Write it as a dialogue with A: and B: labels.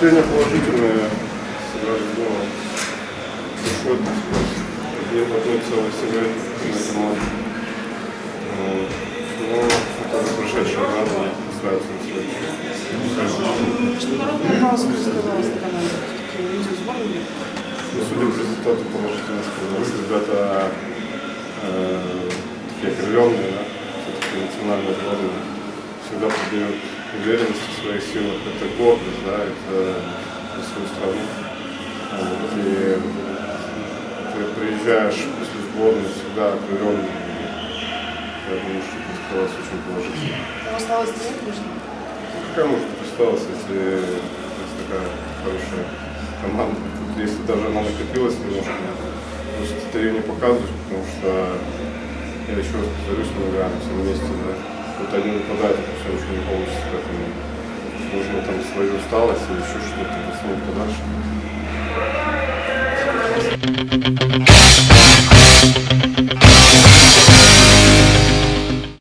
A: Впечатление положительное, сразу думал, душой я потом целой себя на этом. Но это за прошедшие годы стараются на следующий.
B: Международная пауза сказалась на команде?
A: Ну, судя результату, положительно сказать. Ребята э, такие окрыленные, да, все-таки национальная сборная всегда придает уверенность в своих силах. Это гордость, да, это за свою страну. Вот, и ты приезжаешь после сборной всегда окрыленный. Я думаю, что это сказалось очень положительно.
B: Там осталось две нужно.
A: Какая может быть осталась, если есть такая хорошая команда? Если даже она накопилась немножко, просто ты ее не показываешь, потому что, я еще раз повторюсь, мы играем все вместе, да. Вот один выпадает, это все ничего не получится, поэтому нужно там свою усталость или еще что-то засунуть подальше.